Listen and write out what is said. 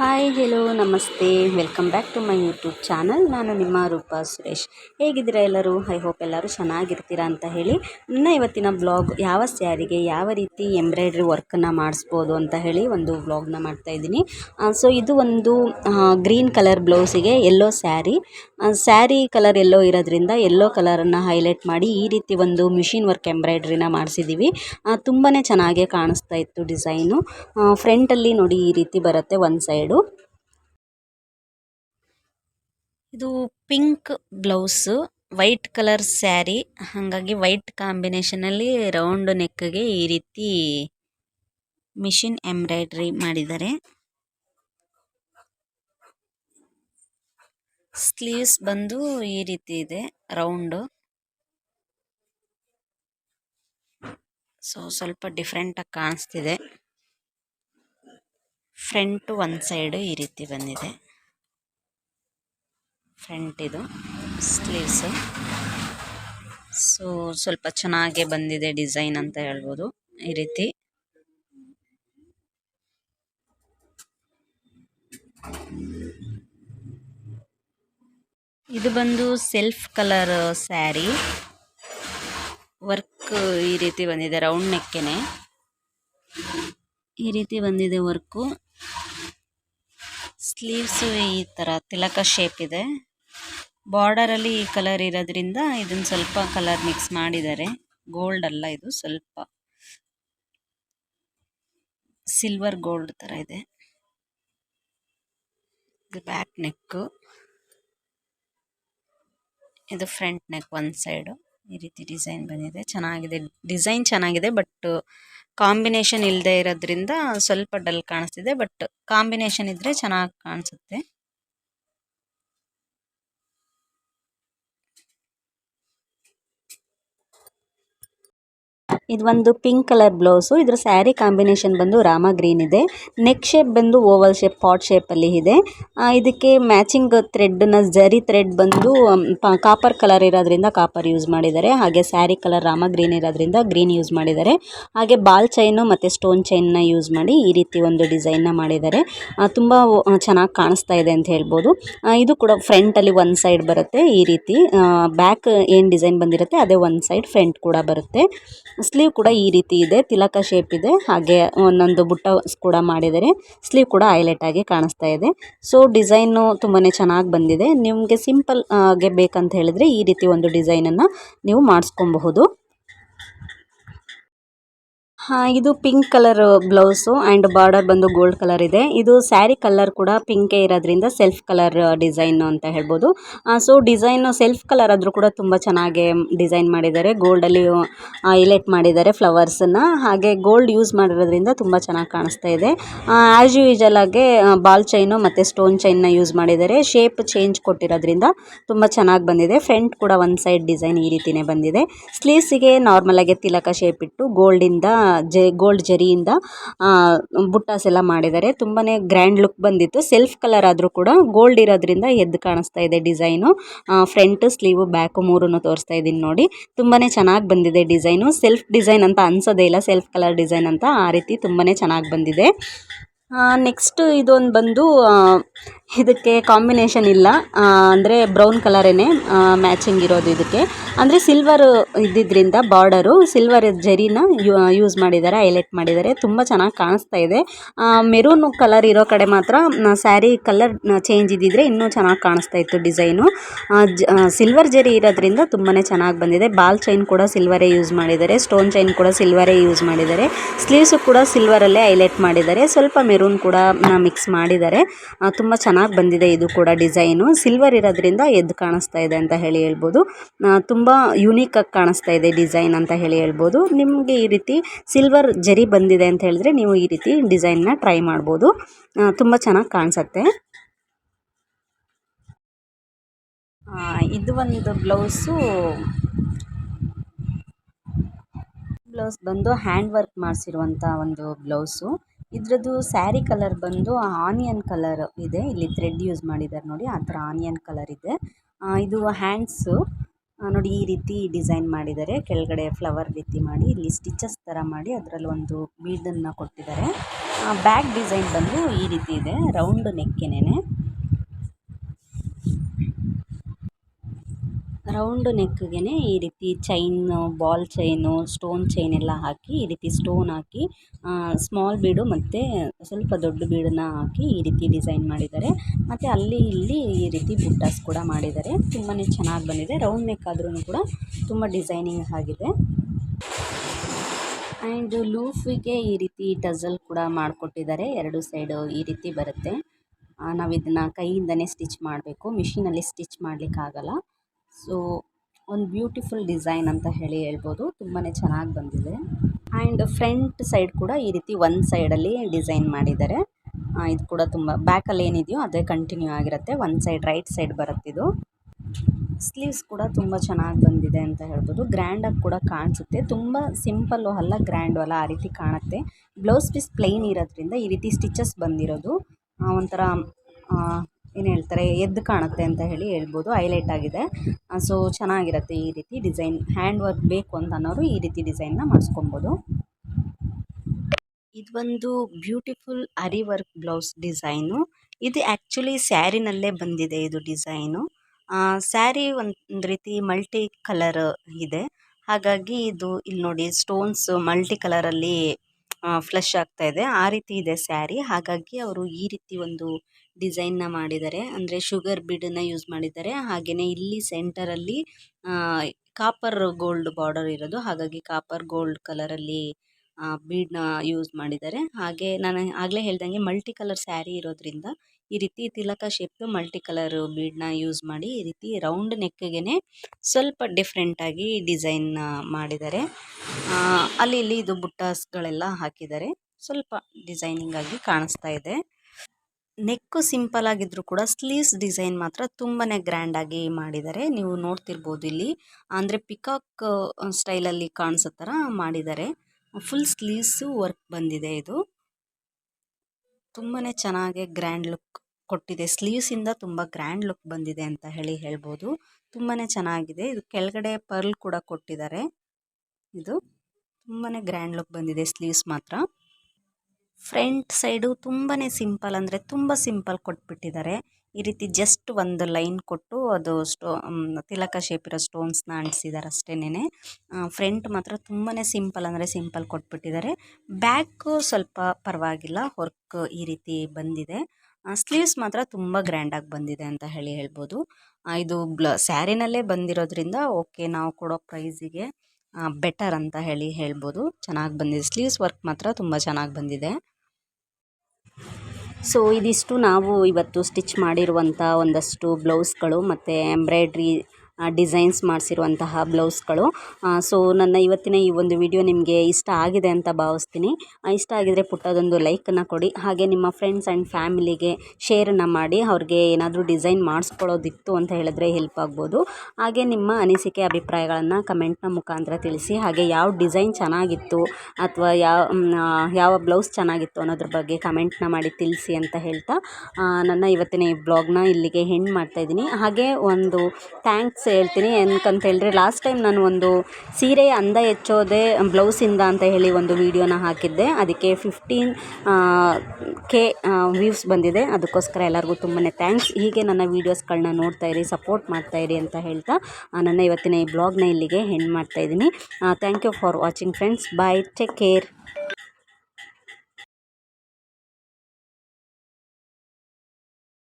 Hi hello namaste. Welcome back to my YouTube channel ನಾನು ನಿಮ್ಮ ರೂಪಾ ಸುರೇಶ್. ಹೇಗಿದ್ದೀರಾ ಎಲ್ಲರೂ? ಐ ಹೋಪ್ ಎಲ್ಲರೂ ಚೆನ್ನಾಗಿರ್ತೀರಾ ಅಂತ ಹೇಳಿ ನನ್ನ ಇವತ್ತಿನ ಬ್ಲಾಗ್ ಯಾವ ಸ್ಯಾರಿಗೆ, ಯಾವ ರೀತಿ ಎಂಬ್ರಾಯ್ಡ್ರಿ ವರ್ಕನ್ನು ಮಾಡಿಸ್ಬೋದು ಅಂತ ಹೇಳಿ ಒಂದು ಬ್ಲಾಗ್ನ ಮಾಡ್ತಾ ಇದ್ದೀನಿ. ಸೊ ಇದು ಒಂದು green colour ಬ್ಲೌಸಿಗೆ yellow sari sari colour yellow ಇರೋದ್ರಿಂದ ಎಲ್ಲೋ ಕಲರನ್ನು ಹೈಲೈಟ್ ಮಾಡಿ ಈ ರೀತಿ ಒಂದು ಮಿಷಿನ್ ವರ್ಕ್ ಎಂಬ್ರಾಯ್ಡ್ರಿನ ಮಾಡಿಸಿದ್ದೀವಿ ತುಂಬಾ ಚೆನ್ನಾಗೇ ಕಾಣಿಸ್ತಾ ಇತ್ತು ಡಿಸೈನು ಫ್ರಂಟಲ್ಲಿ ನೋಡಿ ಈ ರೀತಿ ಬರುತ್ತೆ ಒಂದು ಸೈಡು ಇದು pink blouse, white colour sari. ಹಾಗಾಗಿ ವೈಟ್ ಕಾಂಬಿನೇಷನ್ ಅಲ್ಲಿ ರೌಂಡ್ ನೆಕ್ಗೆ ಈ ರೀತಿ ಮಿಷಿನ್ ಎಂಬ್ರಾಯ್ಡ್ರಿ ಮಾಡಿದ್ದಾರೆ. ಸ್ಲೀವ್ಸ್ ಬಂದು ಈ ರೀತಿ ಇದೆ, ರೌಂಡ್. ಸೊ ಸ್ವಲ್ಪ ಡಿಫ್ರೆಂಟಾಗಿ ಕಾಣಿಸ್ತಿದೆ. ಫ್ರಂಟ್ ಒಂದು ಸೈಡ್ ಈ ರೀತಿ ಬಂದಿದೆ. ಫ್ರಂಟ್ ಇದು, ಸ್ಲೀವ್ಸು. ಸೊ, ಸ್ವಲ್ಪ ಚೆನ್ನಾಗೇ ಬಂದಿದೆ ಡಿಸೈನ್ ಅಂತ ಹೇಳ್ಬೋದು, ಈ ರೀತಿ. ಇದು ಬಂದು ಸೆಲ್ಫ್ ಕಲರ್ ಸ್ಯಾರಿ. ವರ್ಕ್ ಈ ರೀತಿ ಬಂದಿದೆ, ರೌಂಡ್ ನೆಕ್ಕೆನೆ. ಈ ರೀತಿ ಬಂದಿದೆ ವರ್ಕು. ಸ್ಲೀವ್ಸು ಈ ಥರ ತಿಲಕ ಶೇಪ್ ಇದೆ. ಬಾರ್ಡರಲ್ಲಿ ಈ ಕಲರ್ ಇರೋದ್ರಿಂದ ಇದನ್ನು ಸ್ವಲ್ಪ ಕಲರ್ ಮಿಕ್ಸ್ ಮಾಡಿದ್ದಾರೆ. ಗೋಲ್ಡ್ ಅಲ್ಲ ಇದು, ಸ್ವಲ್ಪ ಸಿಲ್ವರ್ ಗೋಲ್ಡ್ ಥರ ಇದೆ. ಇದು ಬ್ಯಾಕ್ ನೆಕ್ಕು ಇದು ಫ್ರಂಟ್ ನೆಕ್ ಒಂದು ಸೈಡು ಈ ರೀತಿ ಡಿಸೈನ್ ಬಂದಿದೆ. ಚೆನ್ನಾಗಿದೆ. ಡಿಸೈನ್ ಚೆನ್ನಾಗಿದೆ ಬಟ್ ಕಾಂಬಿನೇಷನ್ ಇಲ್ಲದೆ ಇರೋದ್ರಿಂದ ಸ್ವಲ್ಪ ಡಲ್ ಕಾಣಿಸ್ತಿದೆ ಬಟ್ ಕಾಂಬಿನೇಷನ್ ಇದ್ದರೆ ಚೆನ್ನಾಗಿ ಕಾಣಿಸುತ್ತೆ. ಇದು ಒಂದು ಪಿಂಕ್ ಕಲರ್ ಬ್ಲೌಸು. ಇದರ ಸ್ಯಾರಿ ಕಾಂಬಿನೇಷನ್ ಬಂದು ರಾಮ ಗ್ರೀನ್ ಇದೆ. ನೆಕ್ ಶೇಪ್ ಬಂದು ಓವಲ್ ಶೇಪ್, ಪಾಟ್ ಅಲ್ಲಿ ಇದೆ. ಇದಕ್ಕೆ ಮ್ಯಾಚಿಂಗ್ ಥ್ರೆಡ್ನ ಜರಿ ಥ್ರೆಡ್ ಬಂದು ಕಾಪರ್ ಕಲರ್ ಇರೋದ್ರಿಂದ ಕಾಪರ್ ಯೂಸ್ ಮಾಡಿದ್ದಾರೆ. ಹಾಗೆ ಸ್ಯಾರಿ ಕಲರ್ ರಾಮ ಗ್ರೀನ್ ಇರೋದ್ರಿಂದ ಗ್ರೀನ್ ಯೂಸ್ ಮಾಡಿದ್ದಾರೆ. ಹಾಗೆ ಬಾಲ್ ಚೈನು ಮತ್ತೆ ಸ್ಟೋನ್ ಚೈನ್ನ ಯೂಸ್ ಮಾಡಿ ಈ ರೀತಿ ಒಂದು ಡಿಸೈನ್ನ ಮಾಡಿದ್ದಾರೆ. ತುಂಬಾ ಚೆನ್ನಾಗಿ ಕಾಣಿಸ್ತಾ ಇದೆ ಅಂತ ಹೇಳ್ಬೋದು. ಇದು ಕೂಡ ಫ್ರಂಟಲ್ಲಿ ಒಂದು ಸೈಡ್ ಬರುತ್ತೆ ಈ ರೀತಿ. ಬ್ಯಾಕ್ ಏನ್ ಡಿಸೈನ್ ಬಂದಿರುತ್ತೆ, ಅದೇ ಒಂದು ಸೈಡ್ ಫ್ರಂಟ್ ಕೂಡ ಬರುತ್ತೆ. ಸ್ಲೀವ್ ಕೂಡ ಈ ರೀತಿ ಇದೆ. ತಿಲಕ ಶೇಪ್ ಇದೆ. ಹಾಗೆ ಒಂದೊಂದು ಬುಟ್ಟ ಕೂಡ ಮಾಡಿದ್ದಾರೆ. ಸ್ಲೀವ್ ಕೂಡ ಹೈಲೈಟ್ ಆಗಿ ಕಾಣಿಸ್ತಾ ಇದೆ. ಸೊ ಡಿಸೈನು ತುಂಬಾ ಚೆನ್ನಾಗಿ ಬಂದಿದೆ. ನಿಮಗೆ ಸಿಂಪಲ್ ಆಗಿ ಬೇಕಂತ ಹೇಳಿದ್ರೆ ಈ ರೀತಿ ಒಂದು ಡಿಸೈನನ್ನು ನೀವು ಮಾಡಿಸ್ಕೊಬಹುದು. ಇದು pink colour blouse and border ಬಂದು ಗೋಲ್ಡ್ ಕಲರ್ ಇದೆ. ಇದು ಸ್ಯಾರಿ ಕಲರ್ ಕೂಡ ಪಿಂಕೇ ಇರೋದ್ರಿಂದ ಸೆಲ್ಫ್ ಕಲರ್ ಡಿಸೈನ್ ಅಂತ ಹೇಳ್ಬೋದು. ಸೊ ಡಿಸೈನ್ ಸೆಲ್ಫ್ ಕಲರ್ ಆದರೂ ಕೂಡ ತುಂಬ ಚೆನ್ನಾಗಿ ಡಿಸೈನ್ ಮಾಡಿದ್ದಾರೆ. ಗೋಲ್ಡಲ್ಲಿ ಹೈಲೈಟ್ ಮಾಡಿದ್ದಾರೆ ಫ್ಲವರ್ಸನ್ನು ಹಾಗೆ ಗೋಲ್ಡ್ ಯೂಸ್ ಮಾಡಿರೋದ್ರಿಂದ ತುಂಬ ಚೆನ್ನಾಗಿ ಕಾಣಿಸ್ತಾ ಇದೆ. ಆ್ಯಸ್ ಯೂಶಲ್ ಆಗಿ ಬಾಲ್ ಚೈನು ಮತ್ತು ಸ್ಟೋನ್ ಚೈನ್ನ ಯೂಸ್ ಮಾಡಿದ್ದಾರೆ. ಶೇಪ್ ಚೇಂಜ್ ಕೊಟ್ಟಿರೋದ್ರಿಂದ ತುಂಬ ಚೆನ್ನಾಗಿ ಬಂದಿದೆ. ಫ್ರಂಟ್ ಕೂಡ ಒಂದು ಸೈಡ್ ಡಿಸೈನ್ ಈ ರೀತಿಯೇ ಬಂದಿದೆ. ಸ್ಲೀವ್ಸಿಗೆ ನಾರ್ಮಲಾಗಿ ತಿಲಕ ಶೇಪ್ ಇಟ್ಟು ಗೋಲ್ಡಿಂದ ಜೆ, ಗೋಲ್ಡ್ ಜರಿಯಿಂದ ಬುಟ್ಟಾಸ್ ಎಲ್ಲ ಮಾಡಿದ್ದಾರೆ. ತುಂಬಾ ಗ್ರ್ಯಾಂಡ್ ಲುಕ್ ಬಂದಿತ್ತು. ಸೆಲ್ಫ್ ಕಲರ್ ಆದರೂ ಕೂಡ ಗೋಲ್ಡ್ ಇರೋದ್ರಿಂದ ಎದ್ದು ಕಾಣಿಸ್ತಾ ಇದೆ ಡಿಸೈನು. ಫ್ರಂಟ್, ಸ್ಲೀವು, ಬ್ಯಾಕು ಮೂರನ್ನು ತೋರಿಸ್ತಾ ಇದ್ದೀನಿ ನೋಡಿ. ತುಂಬಾ ಚೆನ್ನಾಗಿ ಬಂದಿದೆ ಡಿಸೈನು. ಸೆಲ್ಫ್ ಡಿಸೈನ್ ಅಂತ ಅನ್ಸೋದೇ ಇಲ್ಲ. ಸೆಲ್ಫ್ ಕಲರ್ ಡಿಸೈನ್ ಅಂತ ಆ ರೀತಿ ತುಂಬಾ ಚೆನ್ನಾಗಿ ಬಂದಿದೆ. ನೆಕ್ಸ್ಟ್ ಇದೊಂದು ಬಂದು ಇದಕ್ಕೆ ಕಾಂಬಿನೇಷನ್ ಇಲ್ಲ. ಅಂದರೆ ಬ್ರೌನ್ ಕಲರೇನೆ ಮ್ಯಾಚಿಂಗ್ ಇರೋದು ಇದಕ್ಕೆ. ಅಂದರೆ ಸಿಲ್ವರ್ ಇದ್ದಿದ್ದರಿಂದ ಬಾರ್ಡರು ಸಿಲ್ವರ್ ಜರಿನ ಯೂಸ್ ಮಾಡಿದ್ದಾರೆ ಹೈಲೈಟ್ ಮಾಡಿದ್ದಾರೆ. ತುಂಬ ಚೆನ್ನಾಗಿ ಕಾಣಿಸ್ತಾ ಇದೆ. ಮೆರೂನ್ ಕಲರ್ ಇರೋ ಕಡೆ ಮಾತ್ರ ಸ್ಯಾರಿ ಕಲರ್ ಚೇಂಜ್ ಇದ್ದಿದ್ರೆ ಇನ್ನೂ ಚೆನ್ನಾಗಿ ಕಾಣಿಸ್ತಾ ಇತ್ತು ಡಿಸೈನು ಸಿಲ್ವರ್ ಜರಿ ಇರೋದ್ರಿಂದ ತುಂಬಾ ಚೆನ್ನಾಗಿ ಬಂದಿದೆ. ಬಾಲ್ ಚೈನ್ ಕೂಡ ಸಿಲ್ವರೇ ಯೂಸ್ ಮಾಡಿದ್ದಾರೆ. ಸ್ಟೋನ್ ಚೈನ್ ಕೂಡ ಸಿಲ್ವರೇ ಯೂಸ್ ಮಾಡಿದ್ದಾರೆ. ಸ್ಲೀವ್ಸು ಕೂಡ ಸಿಲ್ವರಲ್ಲೇ ಹೈಲೈಟ್ ಮಾಡಿದ್ದಾರೆ. ಸ್ವಲ್ಪ ಮೆರೂನ್ ಕೂಡ ಮಿಕ್ಸ್ ಮಾಡಿದ್ದಾರೆ. ತುಂಬ ಚೆನ್ನಾಗಿ ಬಂದಿದೆ ಇದು ಕೂಡ ಡಿಸೈನು. ಸಿಲ್ವರ್ ಇರೋದ್ರಿಂದ ಎದ್ದು ಕಾಣಿಸ್ತಾ ಇದೆ ಅಂತ ಹೇಳಿ ಹೇಳ್ಬೋದು. ತುಂಬ ಆಗಿ ಕಾಣಿಸ್ತಾ ಇದೆ ಡಿಸೈನ್ ಅಂತ ಹೇಳಿ ಹೇಳ್ಬೋದು. ನಿಮಗೆ ಈ ರೀತಿ ಸಿಲ್ವರ್ ಜರಿ ಬಂದಿದೆ ಅಂತ ಹೇಳಿದ್ರೆ ನೀವು ಈ ರೀತಿ ಡಿಸೈನ್ನ ಟ್ರೈ ಮಾಡ್ಬೋದು. ತುಂಬ ಚೆನ್ನಾಗಿ ಕಾಣಿಸುತ್ತೆ. ಇದು ಒಂದು ಬ್ಲೌಸು. ಬ್ಲೌಸ್ ಬಂದು ಹ್ಯಾಂಡ್ ವರ್ಕ್ ಮಾಡಿಸಿರುವಂಥ ಒಂದು ಬ್ಲೌಸು. ಇದ್ರದ್ದು ಸ್ಯಾರಿ ಕಲರ್ ಬಂದು ಆನಿಯನ್ ಕಲರ್ ಇದೆ. ಇಲ್ಲಿ ಥ್ರೆಡ್ ಯೂಸ್ ಮಾಡಿದ್ದಾರೆ ನೋಡಿ, ಆ ಥರ ಆನಿಯನ್ ಕಲರ್ ಇದೆ. ಇದು ಹ್ಯಾಂಡ್ಸು ನೋಡಿ ಈ ರೀತಿ ಡಿಸೈನ್ ಮಾಡಿದ್ದಾರೆ. ಕೆಳಗಡೆ ಫ್ಲವರ್ ರೀತಿ ಮಾಡಿ, ಇಲ್ಲಿ ಸ್ಟಿಚಸ್ ಥರ ಮಾಡಿ ಅದರಲ್ಲಿ ಒಂದು ಬೀಡನ್ನು ಕೊಟ್ಟಿದ್ದಾರೆ. ಬ್ಯಾಕ್ ಡಿಸೈನ್ ಬಂದು ಈ ರೀತಿ ಇದೆ. ರೌಂಡ್ ನೆಕ್ಕೆನೇನೆ. ರೌಂಡ್ ನೆಕ್ಗೆ ಈ ರೀತಿ chain, ball chain, stone chain ಎಲ್ಲ ಹಾಕಿ ಈ ರೀತಿ ಸ್ಟೋನ್ ಹಾಕಿ ಸ್ಮಾಲ್ ಬೀಡು ಮತ್ತು ಸ್ವಲ್ಪ ದೊಡ್ಡ ಬೀಡನ್ನ ಹಾಕಿ ಈ ರೀತಿ ಡಿಸೈನ್ ಮಾಡಿದ್ದಾರೆ. ಮತ್ತು ಅಲ್ಲಿ ಇಲ್ಲಿ ಈ ರೀತಿ ಬುಟ್ಟಾಸ್ ಕೂಡ ಮಾಡಿದ್ದಾರೆ. ತುಂಬಾ ಚೆನ್ನಾಗಿ ಬಂದಿದೆ. ರೌಂಡ್ ನೆಕ್ ಆದ್ರೂ ಕೂಡ ತುಂಬ ಡಿಸೈನಿಂಗ್ ಆಗಿದೆ. ಆ್ಯಂಡ್ ಲೂಫಿಗೆ ಈ ರೀತಿ ಟಜಲ್ ಕೂಡ ಮಾಡಿಕೊಟ್ಟಿದ್ದಾರೆ. ಎರಡು ಸೈಡು ಈ ರೀತಿ ಬರುತ್ತೆ. ನಾವು ಇದನ್ನು ಕೈಯಿಂದನೇ ಸ್ಟಿಚ್ ಮಾಡಬೇಕು. ಮಿಷಿನಲ್ಲಿ ಸ್ಟಿಚ್ ಮಾಡಲಿಕ್ಕಾಗಲ್ಲ. ಸೊ, ಒಂದು ಬ್ಯೂಟಿಫುಲ್ ಡಿಸೈನ್ ಅಂತ ಹೇಳಿ ಹೇಳ್ಬೋದು. ತುಂಬಾ ಚೆನ್ನಾಗಿ ಬಂದಿದೆ. ಆ್ಯಂಡ್ ಫ್ರಂಟ್ ಸೈಡ್ ಕೂಡ ಈ ರೀತಿ ಒಂದು ಸೈಡಲ್ಲಿ ಡಿಸೈನ್ ಮಾಡಿದ್ದಾರೆ. ಇದು ಕೂಡ ತುಂಬ, ಬ್ಯಾಕಲ್ಲಿ ಏನಿದೆಯೋ ಅದೇ ಕಂಟಿನ್ಯೂ ಆಗಿರುತ್ತೆ. ಒಂದು ಸೈಡ್ ರೈಟ್ ಸೈಡ್ ಬರುತ್ತಿದ್ದು ಸ್ಲೀವ್ಸ್ ಕೂಡ ತುಂಬ ಚೆನ್ನಾಗಿ ಬಂದಿದೆ ಅಂತ ಹೇಳ್ಬೋದು. ಗ್ರ್ಯಾಂಡಾಗಿ ಕೂಡ ಕಾಣಿಸುತ್ತೆ. ತುಂಬ ಸಿಂಪಲ್ಲು ಅಲ್ಲ, ಗ್ರ್ಯಾಂಡು ಅಲ್ಲ, ಆ ರೀತಿ ಕಾಣುತ್ತೆ. ಬ್ಲೌಸ್ ಪೀಸ್ ಪ್ಲೈನ್ ಇರೋದ್ರಿಂದ ಈ ರೀತಿ ಸ್ಟಿಚಸ್ ಬಂದಿರೋದು. ಒಂಥರ ಏನು ಹೇಳ್ತಾರೆ, ಎದ್ದು ಕಾಣುತ್ತೆ ಅಂತ ಹೇಳಿ ಹೇಳ್ಬೋದು. ಹೈಲೈಟ್ ಆಗಿದೆ. ಸೊ ಚೆನ್ನಾಗಿರುತ್ತೆ ಈ ರೀತಿ ಡಿಸೈನ್. ಹ್ಯಾಂಡ್ ವರ್ಕ್ ಬೇಕು ಅಂತ ಅನ್ನೋರು ಈ ರೀತಿ ಡಿಸೈನ್ನ ಮಾಡಿಸ್ಕೊಬೋದು. ಇದು ಒಂದು beautiful aari work blouse design. ಇದು ಆ್ಯಕ್ಚುಲಿ ಸ್ಯಾರಿನಲ್ಲೇ ಬಂದಿದೆ ಇದು ಡಿಸೈನು. ಸ್ಯಾರಿ ಒಂದು ರೀತಿ ಮಲ್ಟಿ ಕಲರ್ ಇದೆ. ಹಾಗಾಗಿ ಇದು ಇಲ್ಲಿ ನೋಡಿ ಸ್ಟೋನ್ಸ್ ಮಲ್ಟಿ ಕಲರಲ್ಲಿ ಫ್ಲಶ್ ಆಗ್ತಾ ಇದೆ. ಆ ರೀತಿ ಇದೆ ಸ್ಯಾರಿ. ಹಾಗಾಗಿ ಅವರು ಈ ರೀತಿ ಒಂದು ಡಿಸೈನ್ನ ಮಾಡಿದ್ದಾರೆ. ಅಂದರೆ ಶುಗರ್ ಬಿಡನ್ನು ಯೂಸ್ ಮಾಡಿದ್ದಾರೆ. ಹಾಗೆಯೇ ಇಲ್ಲಿ ಸೆಂಟರಲ್ಲಿ ಕಾಪರ್ ಗೋಲ್ಡ್ ಬಾರ್ಡರ್ ಇರೋದು. ಹಾಗಾಗಿ ಕಾಪರ್ ಗೋಲ್ಡ್ ಕಲರಲ್ಲಿ ಬೀಡನ್ನ ಯೂಸ್ ಮಾಡಿದ್ದಾರೆ. ಹಾಗೆ ನಾನು ಆಗಲೇ ಹೇಳ್ದಂಗೆ ಮಲ್ಟಿ ಕಲರ್ ಸ್ಯಾರಿ ಇರೋದ್ರಿಂದ ಈ ರೀತಿ ತಿಲಕ ಶೇಪ್ದು ಮಲ್ಟಿ ಕಲರ್ ಬೀಡನ್ನ ಯೂಸ್ ಮಾಡಿ ಈ ರೀತಿ ರೌಂಡ್ ನೆಕ್ಗೆ ಸ್ವಲ್ಪ ಡಿಫ್ರೆಂಟಾಗಿ ಡಿಸೈನ್ ಮಾಡಿದ್ದಾರೆ. ಅಲ್ಲಿ ಇಲ್ಲಿ ಇದು ಬುಟ್ಟಾಸ್ಗಳೆಲ್ಲ ಹಾಕಿದ್ದಾರೆ. ಸ್ವಲ್ಪ ಡಿಸೈನಿಂಗ್ ಆಗಿ ಕಾಣಿಸ್ತಾ ಇದೆ. ನೆಕ್ಕು ಸಿಂಪಲ್ ಆಗಿದ್ರು ಕೂಡ ಸ್ಲೀವ್ಸ್ ಡಿಸೈನ್ ಮಾತ್ರ ತುಂಬಾ ಗ್ರ್ಯಾಂಡಾಗಿ ಮಾಡಿದ್ದಾರೆ. ನೀವು ನೋಡ್ತಿರ್ಬೋದು ಇಲ್ಲಿ. ಅಂದರೆ ಪಿಕಾಕ್ ಸ್ಟೈಲಲ್ಲಿ ಕಾಣಿಸೋ ಥರ ಮಾಡಿದ್ದಾರೆ. ಫುಲ್ ಸ್ಲೀವ್ಸು ವರ್ಕ್ ಬಂದಿದೆ ಇದು. ತುಂಬಾ ಚೆನ್ನಾಗಿ ಗ್ರ್ಯಾಂಡ್ ಲುಕ್ ಕೊಟ್ಟಿದೆ. ಸ್ಲೀವ್ಸಿಂದ ತುಂಬ ಗ್ರ್ಯಾಂಡ್ ಲುಕ್ ಬಂದಿದೆ ಅಂತ ಹೇಳಿ ಹೇಳ್ಬೋದು. ತುಂಬಾ ಚೆನ್ನಾಗಿದೆ. ಇದು ಕೆಳಗಡೆ ಪರ್ಲ್ ಕೂಡ ಕೊಟ್ಟಿದ್ದಾರೆ. ಇದು ತುಂಬಾ ಗ್ರ್ಯಾಂಡ್ ಲುಕ್ ಬಂದಿದೆ ಸ್ಲೀವ್ಸ್ ಮಾತ್ರ. ಫ್ರಂಟ್ ಸೈಡು ತುಂಬಾ ಸಿಂಪಲ್ ಅಂದರೆ ತುಂಬ ಸಿಂಪಲ್ ಕೊಟ್ಬಿಟ್ಟಿದ್ದಾರೆ. ಈ ರೀತಿ ಜಸ್ಟ್ ಒಂದು ಲೈನ್ ಕೊಟ್ಟು ಅದು ಸ್ಟೋ ತಿಲಕ ಶೇಪ್ ಇರೋ ಸ್ಟೋನ್ಸ್ನ ಅಂಟಿಸಿದ್ದಾರೆ ಅಷ್ಟೇನೆ ಫ್ರಂಟ್ ಮಾತ್ರ ತುಂಬಾ ಸಿಂಪಲ್ ಅಂದರೆ ಸಿಂಪಲ್ ಕೊಟ್ಬಿಟ್ಟಿದ್ದಾರೆ ಬ್ಯಾಕು ಸ್ವಲ್ಪ ಪರವಾಗಿಲ್ಲ ವರ್ಕ್ ಈ ರೀತಿ ಬಂದಿದೆ. ಸ್ಲೀವ್ಸ್ ಮಾತ್ರ ತುಂಬ ಗ್ರ್ಯಾಂಡಾಗಿ ಬಂದಿದೆ ಅಂತ ಹೇಳಿ ಹೇಳ್ಬೋದು. ಇದು ಬ್ಲ, ಸ್ಯಾರಿನಲ್ಲೇ ಬಂದಿರೋದ್ರಿಂದ ಓಕೆ ನಾವು ಕೊಡೋ ಪ್ರೈಸಿಗೆ ಬೆಟರ್ ಅಂತ ಹೇಳಿ ಹೇಳ್ಬೋದು. ಚೆನ್ನಾಗಿ ಬಂದಿದೆ. ಸ್ಲೀವ್ಸ್ ವರ್ಕ್ ಮಾತ್ರ ತುಂಬ ಚೆನ್ನಾಗಿ ಬಂದಿದೆ. ಸೊ ಇದಿಷ್ಟು ನಾವು ಇವತ್ತು ಸ್ಟಿಚ್ ಮಾಡಿರುವಂಥ ಒಂದಷ್ಟು ಬ್ಲೌಸ್ಗಳು ಮತ್ತು ಎಂಬ್ರಾಯ್ಡ್ರಿ ಡಿಸೈನ್ಸ್ ಮಾಡಿಸಿರುವಂತಹ ಬ್ಲೌಸ್ಗಳು. ಸೊ ನನ್ನ ಇವತ್ತಿನ ಈ ಒಂದು ವಿಡಿಯೋ ನಿಮಗೆ ಇಷ್ಟ ಆಗಿದೆ ಅಂತ ಭಾವಿಸ್ತೀನಿ. ಇಷ್ಟ ಆಗಿದ್ದರೆ ಪುಟ್ಟದೊಂದು ಲೈಕನ್ನು ಕೊಡಿ. ಹಾಗೆ ನಿಮ್ಮ ಫ್ರೆಂಡ್ಸ್ ಆ್ಯಂಡ್ ಫ್ಯಾಮಿಲಿಗೆ ಶೇರನ್ನು ಮಾಡಿ. ಅವ್ರಿಗೆ ಏನಾದರೂ ಡಿಸೈನ್ ಮಾಡಿಸ್ಕೊಳ್ಳೋದಿತ್ತು ಅಂತ ಹೇಳಿದ್ರೆ ಹೆಲ್ಪ್ ಆಗ್ಬೋದು. ಹಾಗೆ ನಿಮ್ಮ ಅನಿಸಿಕೆ ಅಭಿಪ್ರಾಯಗಳನ್ನು ಕಮೆಂಟ್ನ ಮುಖಾಂತರ ತಿಳಿಸಿ. ಹಾಗೆ ಯಾವ ಡಿಸೈನ್ ಚೆನ್ನಾಗಿತ್ತು ಅಥವಾ ಯಾವ ಯಾವ ಬ್ಲೌಸ್ ಚೆನ್ನಾಗಿತ್ತು ಅನ್ನೋದ್ರ ಬಗ್ಗೆ ಕಮೆಂಟ್ನ ಮಾಡಿ ತಿಳಿಸಿ ಅಂತ ಹೇಳ್ತಾ ನನ್ನ ಇವತ್ತಿನ ಈ ಬ್ಲಾಗ್ನ ಇಲ್ಲಿಗೆ ಹೆಂಡ್ ಮಾಡ್ತಾಯಿದ್ದೀನಿ ಹಾಗೆ ಒಂದು ಥ್ಯಾಂಕ್ಸ್ ಹೇಳ್ತೀನಿ. ಏನಕ್ಕಂತ ಹೇಳಿದ್ರೆ ಲಾಸ್ಟ್ ಟೈಮ್ ನಾನು ಒಂದು ಸೀರೆ ಅಂದ ಹೆಚ್ಚೋದೆ ಬ್ಲೌಸಿಂದ ಅಂತ ಹೇಳಿ ಒಂದು ವೀಡಿಯೋನ ಹಾಕಿದ್ದೆ. ಅದಕ್ಕೆ ಫಿಫ್ಟೀನ್ ಕೆ ವ್ಯೂಸ್ ಬಂದಿದೆ. ಅದಕ್ಕೋಸ್ಕರ ಎಲ್ಲರಿಗೂ ತುಂಬಾ ಥ್ಯಾಂಕ್ಸ್ ಹೀಗೆ ನನ್ನ ವೀಡಿಯೋಸ್ಗಳನ್ನ ನೋಡ್ತಾ ಇರಿ ಸಪೋರ್ಟ್ ಮಾಡ್ತಾ ಇರಿ ಅಂತ ಹೇಳ್ತಾ ನನ್ನ ಇವತ್ತಿನ ಈ ಬ್ಲಾಗ್ನ ಇಲ್ಲಿಗೆ ಹೆಣ್ಣು ಮಾಡ್ತಾಯಿದ್ದೀನಿ thank you for watching friends bye take care